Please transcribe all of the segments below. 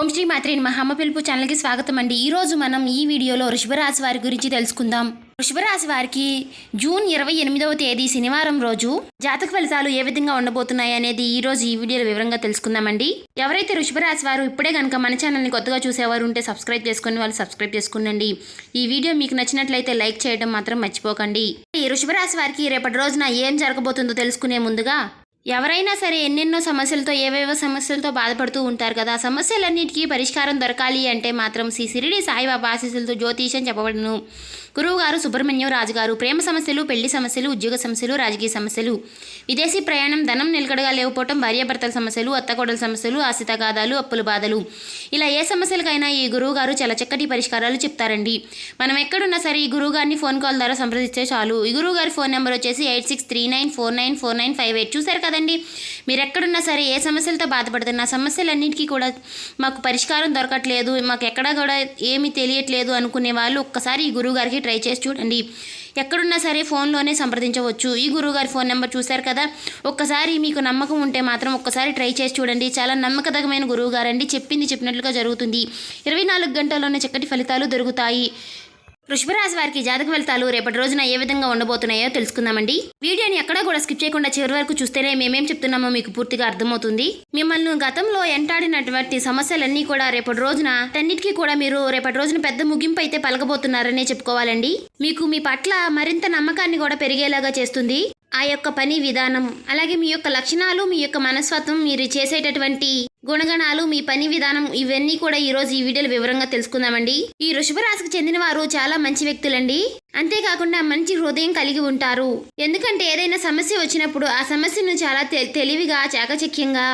ఓం శ్రీ మాత్రేని మా అమ్మ పిలుపు ఛానల్కి స్వాగతం అండి. ఈరోజు మనం ఈ వీడియోలో వృషభరాశి వారి గురించి తెలుసుకుందాం. వృషభరాశి వారికి జూన్ ఇరవై ఎనిమిదవ తేదీ శనివారం రోజు జాతక ఫలితాలు ఏ విధంగా ఉండబోతున్నాయి అనేది ఈ రోజు ఈ వీడియోలో వివరంగా తెలుసుకుందామండి. ఎవరైతే వృషభరాశి వారు ఇప్పుడే కనుక మన ఛానల్ని కొత్తగా చూసేవారు ఉంటే సబ్స్క్రైబ్ చేసుకుని వాళ్ళు సబ్స్క్రైబ్ చేసుకునండి. ఈ వీడియో మీకు నచ్చినట్లయితే లైక్ చేయడం మాత్రం మర్చిపోకండి. ఈ వృషభరాశి వారికి రేపటి రోజున ఏం జరగబోతుందో తెలుసుకునే ముందుగా ఎవరైనా సరే ఎన్నెన్నో సమస్యలతో ఏవేవో సమస్యలతో బాధపడుతూ ఉంటారు కదా. ఆ సమస్యలన్నిటికీ పరిష్కారం దొరకాలి అంటే మాత్రం శ్రీ సిరిడి సాయిబాబా ఆశీస్సులతో జ్యోతిషం చెప్పబడును. గురువుగారు సుబ్రహ్మణ్యం రాజు గారు ప్రేమ సమస్యలు పెళ్ళి సమస్యలు ఉద్యోగ సమస్యలు రాజకీయ సమస్యలు విదేశీ ప్రయాణం ధనం నిలకడగా లేకపోవటం భార్యాభర్తల సమస్యలు అత్తకోడల సమస్యలు ఆశితగాదాలు అప్పుల బాధలు. ఇలా ఏ సమస్యలకైనా ఈ గురువు గారు చాలా చక్కటి పరిష్కారాలు చెప్తారండి. మనం ఎక్కడున్నా సరే ఈ గురువు గారిని ఫోన్ కాల్ ద్వారా సంప్రదిస్తే చాలు. ఈ గురువు గారి ఫోన్ నెంబర్ వచ్చేసి eight six three nine four nine four nine five eight. చూసారు కదండి? మీరు ఎక్కడున్నా సరే ఏ సమస్యలతో బాధపడుతున్నా ఆ సమస్యలన్నిటికీ కూడా మాకు పరిష్కారం దొరకట్లేదు. మాకు ఎక్కడా కూడా ఏమీ తెలియట్లేదు అనుకునే వాళ్ళు ఒక్కసారి ఈ గురువు గారికి ట్రై చేసి చూడండి. ఎక్కడున్నా సరే ఫోన్లోనే సంప్రదించవచ్చు. ఈ గురువుగారి ఫోన్ నెంబర్ చూశారు కదా? ఒక్కసారి మీకు నమ్మకం ఉంటే మాత్రం ఒక్కసారి ట్రై చేసి చూడండి. చాలా నమ్మకదగమైన గురువు గారండి చెప్పింది చెప్పినట్లుగా జరుగుతుంది. ఇరవై నాలుగు గంటల్లోనే చక్కటి ఫలితాలు దొరుకుతాయి. వృషభరాశి వారికి జాతక ఫలితాలు రేపటి రోజున ఏ విధంగా ఉండబోతున్నాయో తెలుసుకుందామండి. వీడియోని ఎక్కడా కూడా స్కిప్ చేయకుండా చివరి వరకు చూస్తేనే మేమేం చెప్తున్నామో మీకు పూర్తిగా అర్థమవుతుంది. మిమ్మల్ని గతంలో ఎంటాడినటువంటి సమస్యలన్నీ కూడా రేపటి రోజున అన్నిటికీ కూడా మీరు రేపటి రోజున పెద్ద ముగింపు అయితే పలకబోతున్నారనే చెప్పుకోవాలండి. మీకు మీ పట్ల మరింత నమ్మకాన్ని కూడా పెరిగేలాగా చేస్తుంది. ఆ యొక్క పని విధానం అలాగే మీ యొక్క లక్షణాలు మీ యొక్క మనస్తత్వం మీరు చేసేటటువంటి గుణగణాలు మీ పని విధానం ఇవన్నీ కూడా ఈ రోజు ఈ వీడియోలో వివరంగా తెలుసుకుందామండి. ఈ వృషభ రాశికి చెందిన వారు చాలా మంచి వ్యక్తులండి. అంతేకాకుండా మంచి హృదయం కలిగి ఉంటారు. ఎందుకంటే ఏదైనా సమస్య వచ్చినప్పుడు ఆ సమస్యను చాలా తెలివిగా చాకచక్యంగా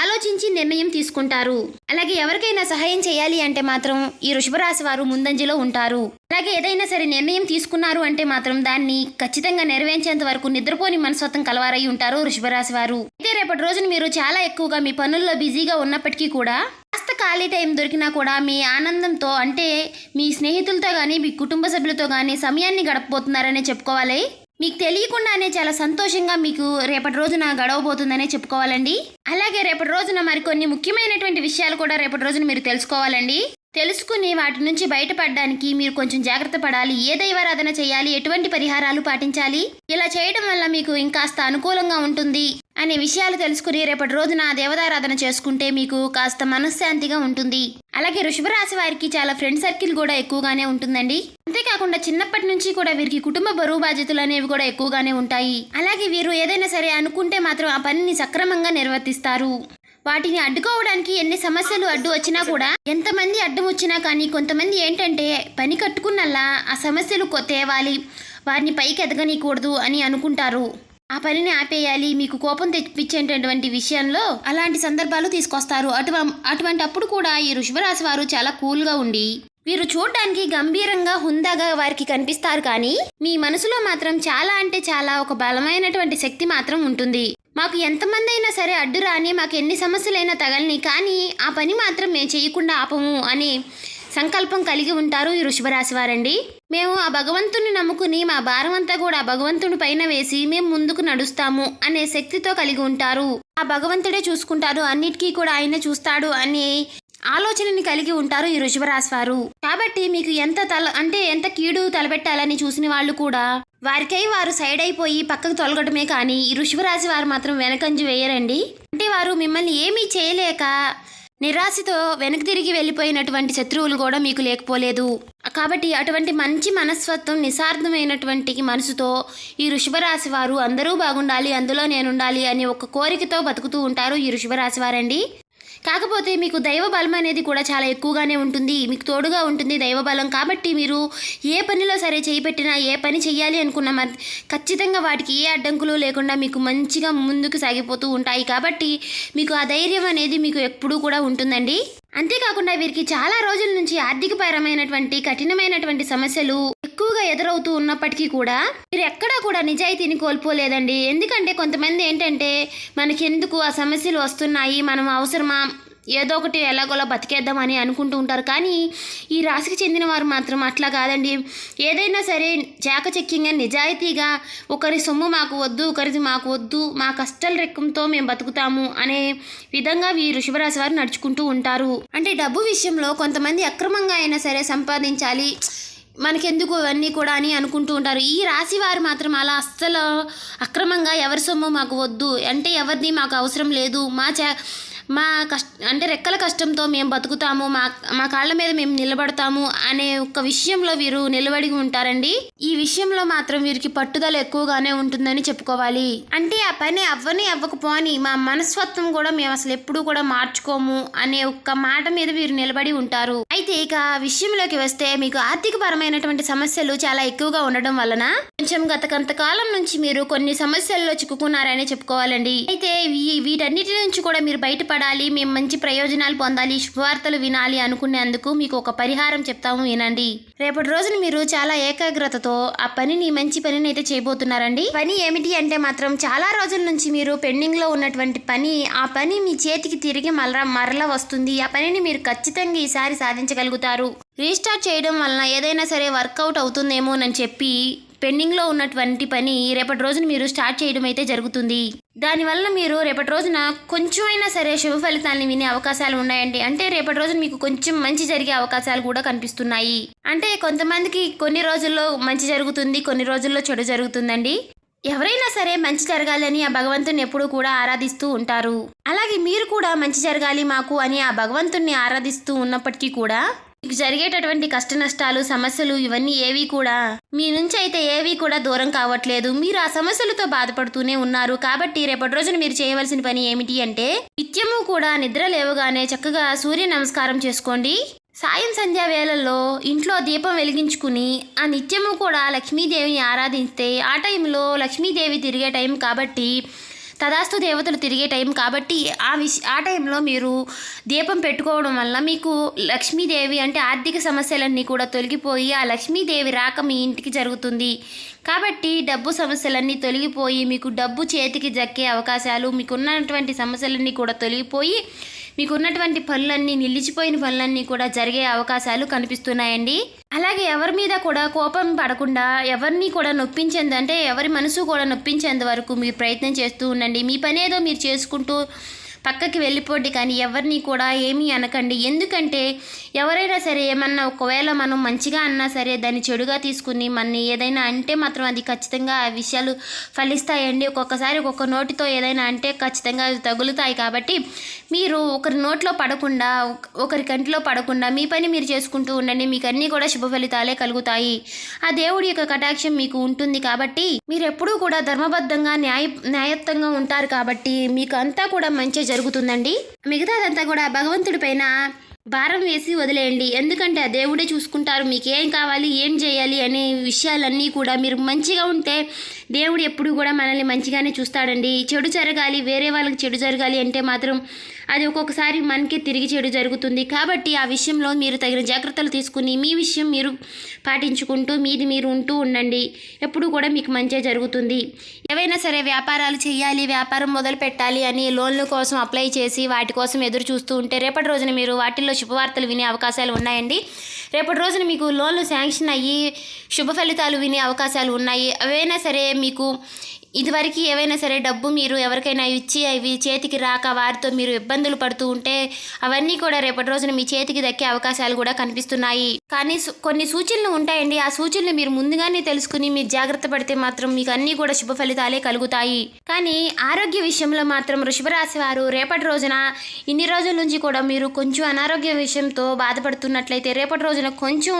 ఆలోచించి నిర్ణయం తీసుకుంటారు. అలాగే ఎవరికైనా సహాయం చేయాలి అంటే మాత్రం ఈ వృషభరాశి వారు ముందంజలో ఉంటారు. అలాగే ఏదైనా సరే నిర్ణయం తీసుకున్నారు అంటే మాత్రం దాన్ని ఖచ్చితంగా నెరవేర్చేంత వరకు నిద్రపోని మనస్వత్వం కలవారై ఉంటారు వృషభరాశి వారు. అయితే రేపటి రోజున మీరు చాలా ఎక్కువగా మీ పనుల్లో బిజీగా ఉన్నప్పటికీ కూడా కాస్త ఖాళీ టైం దొరికినా కూడా మీ ఆనందంతో అంటే మీ స్నేహితులతో కానీ మీ కుటుంబ సభ్యులతో కానీ సమయాన్ని గడపబోతున్నారనే చెప్పుకోవాలి. మీకు తెలియకుండానే చాలా సంతోషంగా మీకు రేపటి రోజున గడవబోతుందనే చెప్పుకోవాలండి. అలాగే రేపటి రోజున మరికొన్ని ముఖ్యమైనటువంటి విషయాలు కూడా రేపటి రోజున మీరు తెలుసుకోవాలండి. తెలుసుకుని వాటి నుంచి బయటపడడానికి మీరు కొంచెం జాగ్రత్త పడాలి. ఏ దైవారాధన చేయాలి? ఎటువంటి పరిహారాలు పాటించాలి? ఇలా చేయడం వల్ల మీకు ఇంకాస్త అనుకూలంగా ఉంటుంది అనే విషయాలు తెలుసుకుని రేపటి రోజున దేవతారాధన చేసుకుంటే మీకు కాస్త మనశ్శాంతిగా ఉంటుంది. అలాగే వృషభరాశి వారికి చాలా ఫ్రెండ్ సర్కిల్ కూడా ఎక్కువగానే ఉంటుందండి. అంతేకాకుండా చిన్నప్పటి నుంచి కూడా వీరికి కుటుంబ బరువు బాధ్యతలు అనేవి కూడా ఎక్కువగానే ఉంటాయి. అలాగే వీరు ఏదైనా సరే అనుకుంటే మాత్రం ఆ పనిని సక్రమంగా నిర్వర్తిస్తారు. వాటిని అడ్డుకోవడానికి ఎన్ని సమస్యలు అడ్డు వచ్చినా కూడా ఎంతమంది అడ్డం వచ్చినా కానీ కొంతమంది ఏంటంటే పని కట్టుకున్నల్లా ఆ సమస్యలు తేవాలి. వారిని పైకి ఎదగనీయకూడదు అని అనుకుంటారు. ఆ పనిని ఆపేయాలి మీకు కోపం తెప్పించేటటువంటి విషయంలో అలాంటి సందర్భాలు తీసుకొస్తారు. అటు అటువంటి అప్పుడు కూడా ఈ వృషభరాశి వారు చాలా కూల్గా ఉండి వీరు చూడడానికి గంభీరంగా హుందాగా వారికి కనిపిస్తారు కానీ మీ మనసులో మాత్రం చాలా అంటే చాలా ఒక బలమైనటువంటి శక్తి మాత్రం ఉంటుంది. మాకు ఎంతమంది అయినా సరే అడ్డు రాని మాకు ఎన్ని సమస్యలైనా తగలని కానీ ఆ పని మాత్రం మేము చేయకుండా ఆపము అని సంకల్పం కలిగి ఉంటారు ఈ వృషభరాశి వారండి. మేము ఆ భగవంతుని నమ్ముకుని మా భారం అంతా కూడా భగవంతుని పైన వేసి మేము ముందుకు నడుస్తాము అనే శక్తితో కలిగి ఉంటారు. ఆ భగవంతుడే చూసుకుంటారు అన్నిటికీ కూడా ఆయన చూస్తాడు అని ఆలోచనని కలిగి ఉంటారు ఈ వృషభరాశి వారు. కాబట్టి మీకు ఎంత తల అంటే ఎంత కీడు తలపెట్టాలని చూసిన వాళ్ళు కూడా వారికై వారు సైడ్ అయిపోయి పక్కకు తొలగటమే కానీ ఈ వృషభరాశి వారు మాత్రం వెనకంజు వేయరండి. అంటే వారు మిమ్మల్ని ఏమీ చేయలేక నిరాశతో వెనక్కి తిరిగి వెళ్ళిపోయినటువంటి శత్రువులు కూడా మీకు లేకపోలేదు. కాబట్టి అటువంటి మంచి మనస్తత్వం నిస్వార్థమైనటువంటి మనసుతో ఈ వృషభరాశి వారు అందరూ బాగుండాలి అందులో నేనుండాలి అనే ఒక కోరికతో బతుకుతూ ఉంటారు ఈ వృషభరాశి వారండి. కాకపోతే మీకు దైవ బలం అనేది కూడా చాలా ఎక్కువగానే ఉంటుంది. మీకు తోడుగా ఉంటుంది దైవ బలం. కాబట్టి మీరు ఏ పనిలో సరే చేయి పెట్టినా ఏ పని చేయాలి అనుకున్నా ఖచ్చితంగా వాటికి ఏ అడ్డంకులు లేకుండా మీకు మంచిగా ముందుకు సాగిపోతూ ఉంటాయి. కాబట్టి మీకు ఆ ధైర్యం అనేది మీకు ఎప్పుడూ కూడా ఉంటుందండి. అంతేకాకుండా వీరికి చాలా రోజుల నుంచి ఆర్థికపరమైనటువంటి కఠినమైనటువంటి సమస్యలు ఎక్కువగా ఎదురవుతూ ఉన్నప్పటికీ కూడా మీరు ఎక్కడా కూడా నిజాయితీని కోల్పోలేదండి. ఎందుకంటే కొంతమంది ఏంటంటే మనకి ఎందుకు ఆ సమస్యలు వస్తున్నాయి మనం అవసరమా? ఏదో ఒకటి ఎలాగోలా బతికేద్దామని అనుకుంటూ ఉంటారు. కానీ ఈ రాశికి చెందిన వారు మాత్రం అట్లా కాదండి. ఏదైనా సరే చాకచక్యంగా నిజాయితీగా ఒకరి సొమ్ము మాకు వద్దు ఒకరిది మాకు వద్దు మా కష్టాల రెక్కంతో మేము బతుకుతాము అనే విధంగా వీరు శుభరాశి వారు నడుచుకుంటూ ఉంటారు. అంటే డబ్బు విషయంలో కొంతమంది అక్రమంగా అయినా సరే సంపాదించాలి. మనకెందుకు ఇవన్నీ కూడా అని అనుకుంటూ ఉంటారు. ఈ రాశి వారు మాత్రం అలా అస్సలు అక్రమంగా ఎవరి సొమ్ము మాకు వద్దు. అంటే ఎవరిది మాకు అవసరం లేదు. మా చే మా కష్ట అంటే రెక్కల కష్టంతో మేము బతుకుతాము మా మా కాళ్ళ మీద మేము నిలబడతాము అనే ఒక విషయంలో వీరు నిలబడి ఉంటారండి. ఈ విషయంలో మాత్రం వీరికి పట్టుదల ఎక్కువగానే ఉంటుందని చెప్పుకోవాలి. అంటే ఆ పని అవ్వని అవ్వకపోని మా మనస్తత్వం కూడా మేము అసలు ఎప్పుడూ కూడా మార్చుకోము అనే ఒక్క మాట మీద వీరు నిలబడి ఉంటారు. అయితే ఇక విషయంలోకి వస్తే మీకు ఆర్థిక పరమైనటువంటి సమస్యలు చాలా ఎక్కువగా ఉండడం వలన కొంచెం గత కొంతకాలం నుంచి మీరు కొన్ని సమస్యల్లో చిక్కుకున్నారని చెప్పుకోవాలండి. అయితే ఈ- వీటన్నిటి నుంచి కూడా మీరు బయటపడాలి మేము మంచి ప్రయోజనాలు పొందాలి శుభవార్తలు వినాలి అనుకునేందుకు మీకు ఒక పరిహారం చెప్తాము వినండి. రేపటి రోజున మీరు చాలా ఏకాగ్రతతో ఆ పనిని మంచి పనిని అయితే చేయబోతున్నారండి. పని ఏమిటి అంటే మాత్రం చాలా రోజుల నుంచి మీరు పెండింగ్లో ఉన్నటువంటి పని ఆ పని మీ చేతికి తిరిగి మరల మరలా వస్తుంది. ఆ పనిని మీరు ఖచ్చితంగా ఈసారి సాధించగలుగుతారు. రీస్టార్ట్ చేయడం వలన ఏదైనా సరే వర్కౌట్ అవుతుందేమోనని చెప్పి పెండింగ్లో ఉన్నటువంటి పని రేపటి రోజున మీరు స్టార్ట్ చేయడం అయితే జరుగుతుంది. దానివల్ల మీరు రేపటి రోజున కొంచెమైనా సరే శుభ ఫలితాన్ని వినే అవకాశాలు ఉన్నాయండి. అంటే రేపటి రోజున మీకు కొంచెం మంచి జరిగే అవకాశాలు కూడా కనిపిస్తున్నాయి. అంటే కొంతమందికి కొన్ని రోజుల్లో మంచి జరుగుతుంది కొన్ని రోజుల్లో చెడు జరుగుతుందండి. ఎవరైనా సరే మంచి జరగాలని ఆ భగవంతుని ఎప్పుడూ కూడా ఆరాధిస్తూ ఉంటారు. అలాగే మీరు కూడా మంచి జరగాలి మాకు అని ఆ భగవంతుణ్ణి ఆరాధిస్తూ ఉన్నప్పటికీ కూడా మీకు జరిగేటటువంటి కష్ట నష్టాలు సమస్యలు ఇవన్నీ ఏవి కూడా? మీ నుంచి అయితే ఏవి కూడా దూరం కావట్లేదు. మీరు ఆ సమస్యలతో బాధపడుతూనే ఉన్నారు. కాబట్టి రేపటి రోజున మీరు చేయవలసిన పని ఏమిటి అంటే నిత్యము కూడా నిద్ర లేవగానే చక్కగా సూర్య నమస్కారం చేసుకోండి. సాయం సంధ్యా వేళల్లో ఇంట్లో దీపం వెలిగించుకుని ఆ నిత్యము కూడా లక్ష్మీదేవిని ఆరాధిస్తే ఆ టైంలో లక్ష్మీదేవి తిరిగే టైం కాబట్టి తదాస్తు దేవతలు తిరిగే టైం కాబట్టి ఆ విష ఆ టైంలో మీరు దీపం పెట్టుకోవడం వల్ల మీకు లక్ష్మీదేవి అంటే ఆర్థిక సమస్యలన్నీ కూడా తొలగిపోయి ఆ లక్ష్మీదేవి రాక మీ ఇంటికి జరుగుతుంది. కాబట్టి డబ్బు సమస్యలన్నీ తొలగిపోయి మీకు డబ్బు చేతికి జక్కే అవకాశాలు మీకున్నటువంటి సమస్యలన్నీ కూడా తొలగిపోయి మీకున్నటువంటి పనులన్నీ నిలిచిపోయిన పనులన్నీ కూడా జరిగే అవకాశాలు కనిపిస్తున్నాయండి. అలాగే ఎవరి మీద కూడా కోపం పడకుండా ఎవరిని కూడా నొప్పించేందు అంటే ఎవరి మనసు కూడా నొప్పించేంత వరకు మీరు ప్రయత్నం చేస్తూ ఉండండి. మీ పని ఏదో మీరు చేసుకుంటూ పక్కకి వెళ్ళిపోండి కానీ ఎవరిని కూడా ఏమీ అనకండి. ఎందుకంటే ఎవరైనా సరే ఏమన్నా ఒకవేళ మనం మంచిగా అన్నా సరే దాన్ని చెడుగా తీసుకుని మన ఏదైనా అంటే మాత్రం అది ఖచ్చితంగా ఆ విషయాలు ఫలిస్తాయండి. ఒక్కొక్కసారి ఒక్కొక్క నోటితో ఏదైనా అంటే ఖచ్చితంగా అవి తగులుతాయి కాబట్టి మీరు ఒకరి నోట్లో పడకుండా ఒకరి కంటిలో పడకుండా మీ పని మీరు చేసుకుంటూ ఉండండి. మీకు అన్నీ కూడా శుభ ఫలితాలే కలుగుతాయి. ఆ దేవుడి యొక్క కటాక్షం మీకు ఉంటుంది కాబట్టి మీరు ఎప్పుడూ కూడా ధర్మబద్ధంగా న్యాయ న్యాయత్వంగా ఉంటారు కాబట్టి మీకు అంతా కూడా మంచి జరుగుతుందండి. మిగతాదంతా కూడా భగవంతుడి పైన భారం వేసి వదిలేయండి. ఎందుకంటే ఆ దేవుడే చూసుకుంటారు. మీకు ఏం కావాలి ఏం చేయాలి అనే విషయాలన్నీ కూడా మీరు మంచిగా ఉంటే దేవుడు ఎప్పుడు కూడా మనల్ని మంచిగానే చూస్తాడండి. చెడు జరగాలి వేరే వాళ్ళకి చెడు జరగాలి అంటే మాత్రం అది ఒక్కొక్కసారి మనకి తిరిగి చెడు జరుగుతుంది. కాబట్టి ఆ విషయంలో మీరు తగిన జాగ్రత్తలు తీసుకుని మీ విషయం మీరు పాటించుకుంటూ మీది మీరు ఉంటూ ఉండండి. ఎప్పుడు కూడా మీకు మంచి జరుగుతుంది. ఏవైనా సరే వ్యాపారాలు చేయాలి వ్యాపారం మొదలు పెట్టాలి అని లోన్ల కోసం అప్లై చేసి వాటి కోసం ఎదురు చూస్తూ ఉంటే రేపటి రోజున మీరు వాటిల్లో శుభవార్తలు వినే అవకాశాలు ఉన్నాయండి. రేపటి రోజున మీకు లోన్లు శాంక్షన్ అయ్యి శుభ ఫలితాలు వినే అవకాశాలు ఉన్నాయి. అవైనా సరే మీకు ఇదివరకు ఏవైనా సరే డబ్బు మీరు ఎవరికైనా ఇచ్చి అవి చేతికి రాక వారితో మీరు ఇబ్బందులు పడుతూ ఉంటే అవన్నీ కూడా రేపటి రోజున మీ చేతికి దక్కే అవకాశాలు కూడా కనిపిస్తున్నాయి. కానీ కొన్ని సూచనలు ఉంటాయండి. ఆ సూచనలు మీరు ముందుగానే తెలుసుకుని మీరు జాగ్రత్త పడితే మాత్రం మీకు అన్నీ కూడా శుభ ఫలితాలే కలుగుతాయి. కానీ ఆరోగ్య విషయంలో మాత్రం వృషభరాశి వారు రేపటి రోజున ఇన్ని రోజుల నుంచి కూడా మీరు కొంచెం అనారోగ్య విషయంతో బాధపడుతున్నట్లయితే రేపటి రోజున కొంచెం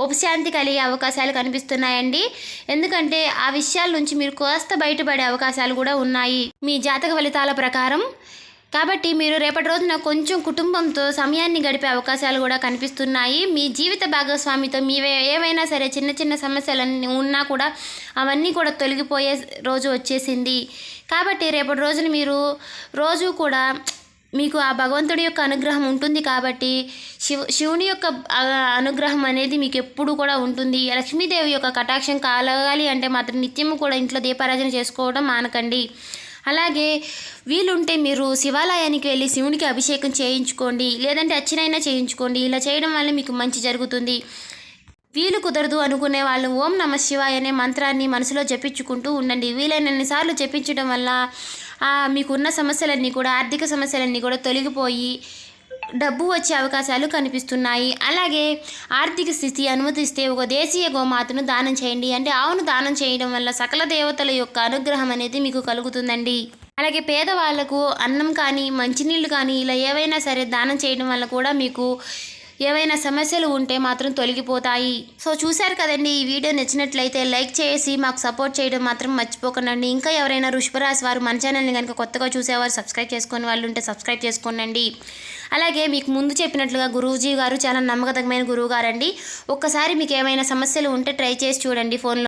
ఉపశాంతి కలిగే అవకాశాలు కనిపిస్తున్నాయండి. ఎందుకంటే ఆ విషయాల నుంచి మీరు కాస్త బయటపడే అవకాశాలు కూడా ఉన్నాయి. మీ జాతక ఫలితాల ప్రకారం కాబట్టి మీరు రేపటి రోజున కొంచెం కుటుంబంతో సమయాన్ని గడిపే అవకాశాలు కూడా కనిపిస్తున్నాయి. మీ జీవిత భాగస్వామితో మీ ఏవైనా సరే చిన్న చిన్న సమస్యలన్నీ ఉన్నా కూడా అవన్నీ కూడా తొలగిపోయే రోజు వచ్చేసింది. కాబట్టి రేపటి రోజున మీరు రోజు కూడా మీకు ఆ భగవంతుడి యొక్క అనుగ్రహం ఉంటుంది కాబట్టి శివ శివుని యొక్క అనుగ్రహం అనేది మీకు ఎప్పుడు కూడా ఉంటుంది. లక్ష్మీదేవి యొక్క కటాక్షం కలగాలి అంటే మాత్రం నిత్యము కూడా ఇంట్లో దీపారాధన చేసుకోవడం మానకండి. అలాగే వీలుంటే మీరు శివాలయానికి వెళ్ళి శివునికి అభిషేకం చేయించుకోండి లేదంటే అచ్చినైనా చేయించుకోండి. ఇలా చేయడం వల్ల మీకు మంచి జరుగుతుంది. వీలు కుదరదు అనుకునే వాళ్ళు ఓం నమ శివాయ అనే మంత్రాన్ని మనసులో జపించుకుంటూ ఉండండి. వీలైనన్ని సార్లు జపించడం వల్ల మీకున్న సమస్యలన్నీ కూడా ఆర్థిక సమస్యలన్నీ కూడా తొలగిపోయి డబ్బు వచ్చే అవకాశాలు కనిపిస్తున్నాయి. అలాగే ఆర్థిక స్థితి అనుమతిస్తే ఒక దేశీయ గోమాతను దానం చేయండి. అంటే ఆవును దానం చేయడం వల్ల సకల దేవతల యొక్క అనుగ్రహం అనేది మీకు కలుగుతుందండి. అలాగే పేదవాళ్ళకు అన్నం కానీ మంచినీళ్ళు కానీ ఇలా ఏవైనా సరే దానం చేయడం వల్ల కూడా మీకు ఏవైనా సమస్యలు ఉంటే మాత్రం తొలగిపోతాయి. సో చూశారు కదండి ఈ వీడియో నచ్చినట్లయితే లైక్ చేసి మాకు సపోర్ట్ చేయడం మాత్రం మర్చిపోకండి. ఇంకా ఎవరైనా వృషభరాశి వారు మన ఛానల్ని కనుక కొత్తగా చూసేవారు సబ్స్క్రైబ్ చేసుకునే వాళ్ళు ఉంటే సబ్స్క్రైబ్ చేసుకోండి అలాగే మీకు ముందు చెప్పినట్లుగా గురూజీ గారు చాలా నమ్మకతగమైన గురువు గారండి. ఒక్కసారి మీకు ఏమైనా సమస్యలు ఉంటే ట్రై చేసి చూడండి ఫోన్లో.